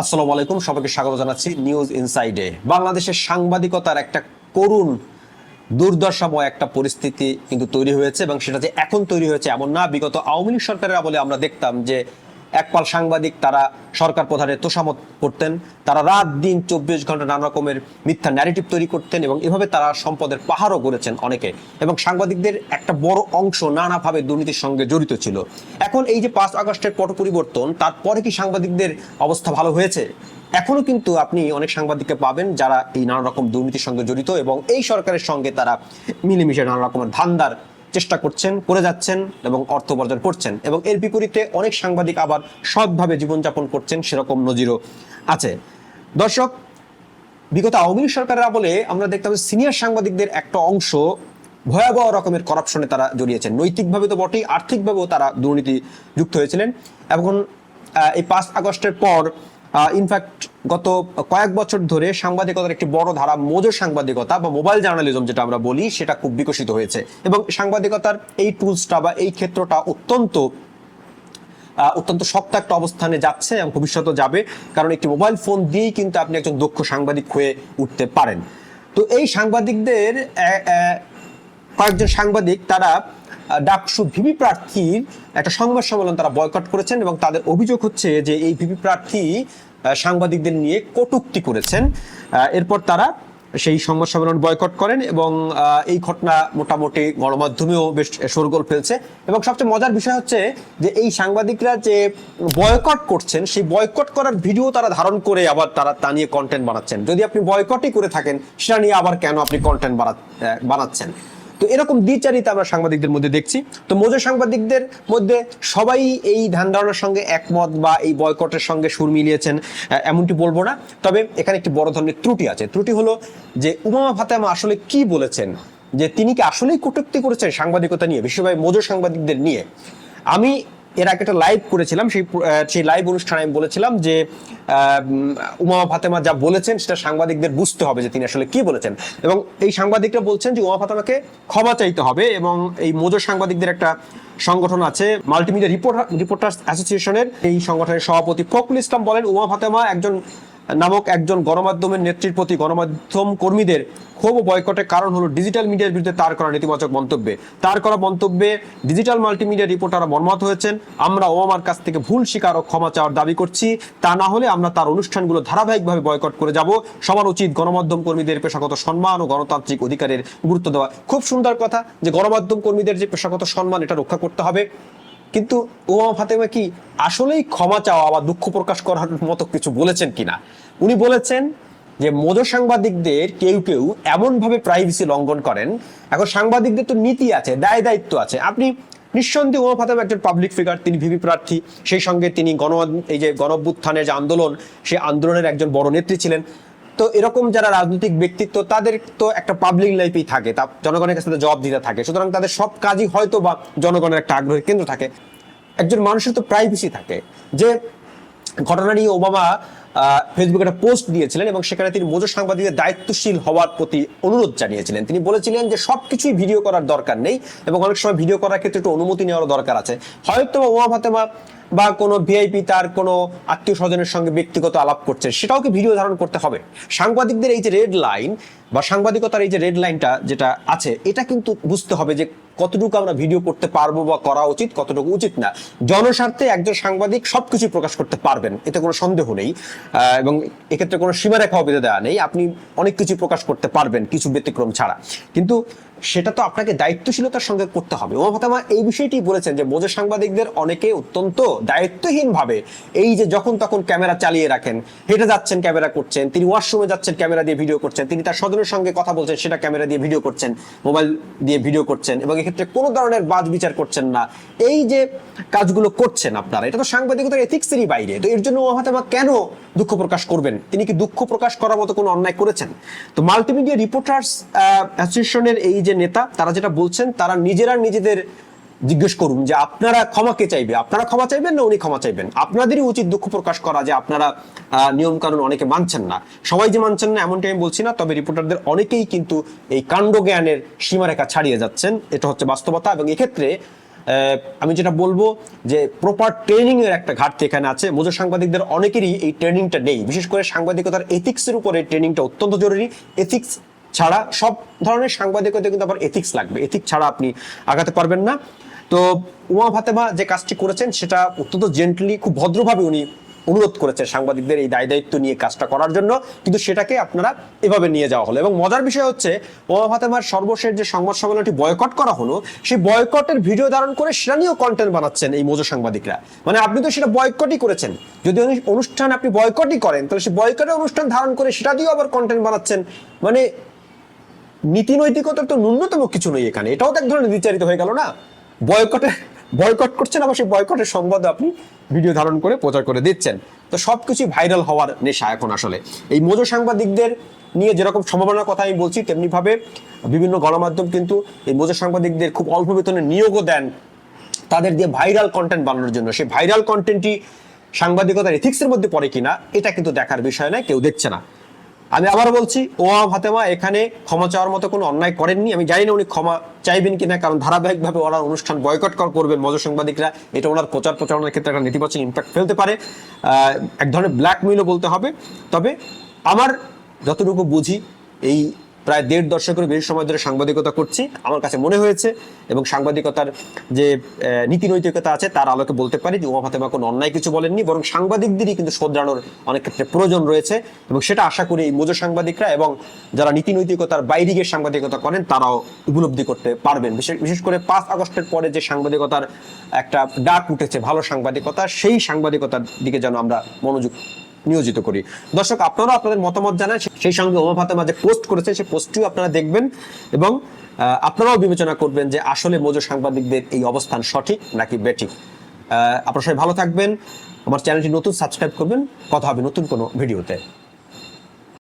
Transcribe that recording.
আসসালামু আলাইকুম, সবাইকে স্বাগত জানাচ্ছি নিউজ ইনসাইডে বাংলাদেশের সাংবাদিকতার একটা করুণ, দুর্দশাময় একটা পরিস্থিতি কিন্তু তৈরি হয়েছে এবং সেটা যে এখন তৈরি হয়েছে এমন না। বিগত আওয়ামী লীগ সরকারের আমলে আমরা দেখতাম যে একপাল সাংবাদিক তারা সরকার প্রধানের তোষামত করতেন। তারা রাত দিন চব্বিশ ঘণ্টা নানা রকমের মিথ্যা ন্যারেটিভ তৈরি করতেন এবং এভাবে তারা সম্পদের পাহাড়ও গড়েছেন অনেকে। এবং সাংবাদিকদের একটা বড় অংশ নানাভাবে দুর্নীতির সঙ্গে জড়িত ছিল। এখন এই যে পাঁচ আগস্টের পট পরিবর্তন, তারপরে কি সাংবাদিকদের অবস্থা ভালো হয়েছে? এখনও কিন্তু আপনি অনেক সাংবাদিককে পাবেন যারা এই নানা রকম দুর্নীতির সঙ্গে জড়িত এবং এই সরকারের সঙ্গে তারা মিলেমিশে নানা রকমের ধান্দার চেষ্টা করছেন, করে যাচ্ছেন এবং অর্থ উপার্জন করছেন এবং এর বিপরীতে অনেক সাংবাদিক আবার সৎভাবে জীবনযাপন করছেন, সেরকম নজিরও আছে। দর্শক, বিগত আওয়ামী লীগ সরকারের আমলে আমরা দেখতাম সিনিয়র সাংবাদিকদের একটা অংশ ভয়াবহ রকমের করাপশনে তারা জড়িয়েছেন। নৈতিকভাবে তো বটেই, আর্থিকভাবেও তারা দুর্নীতি যুক্ত হয়েছিলেন এবং এই পাঁচ আগস্টের পর ইনফ্যাক্ট গত কয়েক বছর ধরে সাংবাদিকতার একটি বড় ধারা মোজো সাংবাদিকতা বা মোবাইল জার্নালিজম যেটা আমরা বলি, সেটা খুব বিকশিত হয়েছে। এবং সাংবাদিকতার এই টুলসটা বা এই ক্ষেত্রটা অত্যন্ত অত্যন্ত শক্ত একটা অবস্থানে যাচ্ছে এবং ভবিষ্যতে যাবে। কারণ একটি মোবাইল ফোন দিয়েই কিন্তু আপনি একজন দক্ষ সাংবাদিক হয়ে উঠতে পারেন। তো এই সাংবাদিকদের কয়েকজন সাংবাদিক তারা ডাকসু ভিপি প্রার্থীর একটা সংবাদ সম্মেলন তারা বয়কট করেছেন এবং তাদের অভিযোগ হচ্ছে যে এই ভিপি প্রার্থী সাংবাদিকদের নিয়ে কটুক্তি করেছেন। এরপর তারা সেই সংবাদ সম্মেলন বয়কট করেন এবং এই ঘটনা মোটামুটি গণমাধ্যমেও বেশ শোরগোল ফেলছে। এবং সবচেয়ে মজার বিষয় হচ্ছে যে এই সাংবাদিকরা যে বয়কট করছেন, সেই বয়কট করার ভিডিও তারা ধারণ করে আবার তারা তা নিয়ে কন্টেন্ট বানাচ্ছেন। যদি আপনি বয়কটই করে থাকেন, সেটা নিয়ে আবার কেন আপনি কন্টেন্ট বানাচ্ছেন? তো এরকম দ্বিচারিতা আমরা সাংবাদিকদের মধ্যে দেখছি। তো মজুর সাংবাদিকদের মধ্যে সবাই এই ধ্যান ধারণার সঙ্গে একমত বা এই বয়কটের সঙ্গে সুর মিলিয়েছেন এমনটি বলব না। তবে এখানে একটি বড় ধরনের ত্রুটি আছে। ত্রুটি হলো যে উমামা ফাতেমা আসলে কি বলেছেন? যে তিনি কি আসলেই কটূক্তি করেছেন সাংবাদিকতা নিয়ে বিশ্বভাবে মজুর সাংবাদিকদের নিয়ে? আমি এর আগে একটা লাইভ করেছিলাম, সেই সেই লাইভ অনুষ্ঠানে আমি বলেছিলাম যে উমা ফাতেমা যা বলেছেন সেটা সাংবাদিকদের বুঝতে হবে যে তিনি আসলে কি বলেছেন। এবং এই সাংবাদিকরা বলছেন যে উমা ফাতেমাকে ক্ষমা চাইতে হবে এবং এই মোজো সাংবাদিকদের একটা সংগঠন আছে মাল্টিমিডিয়া রিপোর্টার রিপোর্টার্স অ্যাসোসিয়েশনের এই সংগঠনের সভাপতি ফখরুল ইসলাম বলেন, উমা ফাতেমা একজন নামক একজন গণমাধ্যমের নেত্রীর প্রতি গণমাধ্যম কর্মীদের ক্ষোভ ও বয়কটের কারণ হলো ডিজিটাল মিডিয়ার বিরুদ্ধে তার করা নেতিবাচক মন্তব্যে। তার করা মন্তব্যে ডিজিটাল মাল্টিমিডিয়া রিপোর্টাররা মর্মাহত হয়েছেন। আমরা ওমামার কাছ থেকে ভুল, স্বীকার ও ক্ষমা চাওয়ার দাবি করছি। তা না হলে আমরা তার অনুষ্ঠানগুলো ধারাবাহিকভাবে বয়কট করে যাব। সবার উচিত গণমাধ্যম কর্মীদের পেশাগত সম্মান ও গণতান্ত্রিক অধিকারের গুরুত্ব দেওয়া। খুব সুন্দর কথা যে গণমাধ্যম কর্মীদের যে পেশাগত সম্মান, এটা রক্ষা করতে হবে। কিন্তু ওমা ফাতেমা কি আসলেই ক্ষমা চাওয়া বা দুঃখ প্রকাশ করার মতো কিছু বলেছেন কিনা? উনি বলেছেন যে মোজো সাংবাদিকদের কেউ কেউ এমন ভাবে প্রাইভেসি লঙ্ঘন করেন। এখন সাংবাদিকদের তো নীতি আছে, দায় দায়িত্ব আছে। আপনি নিঃসন্দেহে ওমা ফাতেমা একজন পাবলিক ফিগার তিনি ভিপি প্রার্থী। সেই সঙ্গে তিনি গণ, এই যে গণভ্যুত্থানের যে আন্দোলন সেই আন্দোলনের একজন বড় নেত্রী ছিলেন। তো এরকম যারা রাজনৈতিক ব্যক্তিত্ব, তাদের তো একটা পাবলিক লাইফেই থাকে। তা জনগণের কাছে জবাব দিতে থাকে। সুতরাং তাদের সব কাজই হয়তো বা জনগণের একটা আগ্রহের কেন্দ্র থাকে। একজন মানুষের তো প্রাইভেসি থাকে যে ঘটনা নিয়ে ওবামা ফেসবুকে একটা পোস্ট দিয়েছিলেন এবং সেখানে তিনি মোজো সাংবাদিকদের দায়িত্বশীল হওয়ার প্রতি অনুরোধ জানিয়েছিলেন। তিনি বলেছিলেন যে সবকিছুই ভিডিও করার দরকার নেই এবং অনেক সময় ভিডিও করার ক্ষেত্রে একটু অনুমতি নেওয়ার দরকার আছে। হয়তো ওমা ফাতেমা বা কোনো ভিআইপি তার কোনো আত্মীয় স্বজনের সঙ্গে ব্যক্তিগত আলাপ করছে, সেটাও কি ভিডিও ধারণ করতে হবে? সাংবাদিকদের এই যে রেড লাইন বা সাংবাদিকতার এই যে রেড লাইনটা যেটা আছে, এটা কিন্তু বুঝতে হবে যে কতটুকু আমরা ভিডিও করতে পারব বা করা উচিত, কতটুকু উচিত না। জনস্বার্থে একজন সাংবাদিক সবকিছু প্রকাশ করতে পারবেন, এতে কোনো সন্দেহ নেই। এবং এক্ষেত্রে কোনো সীমারেখা বেঁধে দেওয়া নেই। আপনি অনেক কিছু প্রকাশ করতে পারবেন, কিছু ব্যতিক্রম ছাড়া। কিন্তু সেটা তো আপনাকে দায়িত্বশীলতার সঙ্গে করতে হবে। ওমা ফাতেমা এই বিষয়টি বলেছেন যে মোজো সাংবাদিকদের অনেকে অত্যন্ত দায়িত্বহীন ভাবে এই যে যখন তখন ক্যামেরা চালিয়ে রাখেন, হেঁটে যাচ্ছেন, ক্যামেরা করছেন, তিনি ওয়াশরুমে যাচ্ছেন, ক্যামেরা দিয়ে ভিডিও করছেন, তিনি তার স্বজনের সঙ্গে কথা বলছেন, সেটা ক্যামেরা দিয়ে ভিডিও করছেন, মোবাইল দিয়ে ভিডিও করছেন এবং এক্ষেত্রে কোনো ধরনের বাজ বিচার করছেন না। এই যে কাজগুলো করছেন আপনারা, এটা তো সাংবাদিকতার এথিক্সেরই বাইরে। তো এর জন্য ওমা ফাতেমা কেন দুঃখ প্রকাশ করবেন? তিনি কি দুঃখ প্রকাশ করার মতো কোনো অন্যায় করেছেন? তো মাল্টিমিডিয়া রিপোর্টার্স অ্যাসোসিয়েশনের এই যে নেতা, তারা যেটা বলছেন, তারা নিজেরা নিজেদের জিজ্ঞেস করুন যে আপনারা ক্ষমা কে চাইবে? আপনারা ক্ষমা চাইবেন না উনি ক্ষমা চাইবেন? আপনাদেরই উচিত দুঃখ প্রকাশ করা যে আপনারা নিয়ম কানুন অনেকে মানছেন না। সবাই যে মানছেন না এমনটি আমি বলছি না, তবে রিপোর্টারদের অনেকেই কিন্তু এই কাণ্ড জ্ঞানের সীমারেখা ছাড়িয়ে যাচ্ছেন। এটা হচ্ছে বাস্তবতা এবং এক্ষেত্রে আমি যেটা বলব যে প্রপার ট্রেনিং এর একটা ঘাটতি এখানে আছে। মজুর সাংবাদিকদের অনেকেরই এই ট্রেনিংটা নেই। বিশেষ করে সাংবাদিকতার এথিক্সের উপরে ট্রেনিংটা অত্যন্ত জরুরি। এথিক্স ছাড়া সব ধরনের সাংবাদিকতা কিন্তু আবার এথিক্স লাগবে। এথিক্স ছাড়া আপনি আগাতে পারবেন না। তো উমা ফাতেমা যে কাজটি করেছেন, সেটা অত্যন্ত জেন্টলি খুব ভদ্রভাবে উনি অনুরোধ করেছেন সাংবাদিকদের এই দায় দায়িত্ব নিয়ে কাজটা করার জন্য। কিন্তু সেটাকে আপনারা এভাবে নিয়ে যাওয়া হলো। এবং মজার বিষয় হচ্ছে ওমা ফাতেমার সর্বশেষ যে সংবাদ সম্মেলনটি বয়কট করা হলো, সেই বয়কটের ভিডিও ধারণ করে সেটা নিয়েও কন্টেন্ট বানাচ্ছেন এই মজু সাংবাদিকরা। মানে আপনি তো সেটা বয়কটই করেছেন। যদি অনু- অনুষ্ঠান আপনি বয়কটই করেন, তাহলে সেই বয়কটের অনুষ্ঠান ধারণ করে সেটা দিয়েও আবার কন্টেন্ট বানাচ্ছেন। মানে নীতি নৈতিকতার তো ন্যূনতম কিছু নেই এখানে। এটাও তো এক ধরনের বিচারিত হয়ে গেল না। বয়কটে, বয়কট করছেন আবার সেই বয়কটের সংবাদ আপনি ভিডিও ধারণ করে প্রচার করে দিচ্ছেন। তো সবকিছু ভাইরাল হওয়ার নেশা এখন আসলে। এই মজু সাংবাদিকদের নিয়ে যেরকম সম্ভাবনার কথা আমি বলছি তেমনি ভাবে বিভিন্ন গণমাধ্যম কিন্তু এই মজু সাংবাদিকদের খুব অল্প বেতনে নিয়োগও দেন। তাদের দিয়ে ভাইরাল কন্টেন্ট বানানোর জন্য। সেই ভাইরাল কন্টেন্টটি সাংবাদিকতার এথিক্সের মধ্যে পড়ে কিনা, এটা কিন্তু দেখার বিষয় নয়, কেউ দেখছে না। আমি আবার বলছি ওয়া ফাতেমা এখানে ক্ষমা চাওয়ার মতো কোনো অন্যায় করেননি। আমি জানি না উনি ক্ষমা চাইবেন কিনা, কারণ ধারাবাহিকভাবে ওনার অনুষ্ঠান বয়কট কর করবেন মজ সাংবাদিকরা। এটা ওনার প্রচার প্রচারণার ক্ষেত্রে একটা নেতিবাচক ইম্প্যাক্ট ফেলতে পারে। এক ধরনের ব্ল্যাকমেইলও বলতে হবে। তবে আমার যতটুকু বুঝি, এই প্রায় দেড় দশকের বেশি সময় ধরে সাংবাদিকতা করছি। আমার কাছে মনে হয়েছে এবং সাংবাদিকতার যে নীতি নৈতিকতা আছে, তার আলোকে বলতে পারি যে উমা ফাতেমা কোনো অন্যায় কিছু বলেননি, বরং সাংবাদিকদেরই কিন্তু শোধরানোর অনেক ক্ষেত্রে প্রয়োজন রয়েছে এবং সেটা আশা করি এই মজু সাংবাদিকরা এবং যারা নীতি নৈতিকতার বাইরে গিয়ে সাংবাদিকতা করেন, তারাও উপলব্ধি করতে পারবেন। বিশেষ করে পাঁচ আগস্টের পরে যে সাংবাদিকতার একটা ডাক উঠেছে, ভালো সাংবাদিকতা, সেই সাংবাদিকতার দিকে যেন আমরা মনোযোগ নিয়োজিত করি। দর্শক, আপনারাও আপনাদের মতামত জানান। সেই সঙ্গে ওমা ফাতেমা যে পোস্ট করেছে সেই পোস্টটিও আপনারা দেখবেন এবং আপনারাও বিবেচনা করবেন যে আসলে মজু সাংবাদিকদের এই অবস্থান সঠিক নাকি বেঠিক। আপনারা সবাই ভালো থাকবেন। আমার চ্যানেলটি নতুন সাবস্ক্রাইব করবেন। কথা হবে নতুন কোনো ভিডিওতে।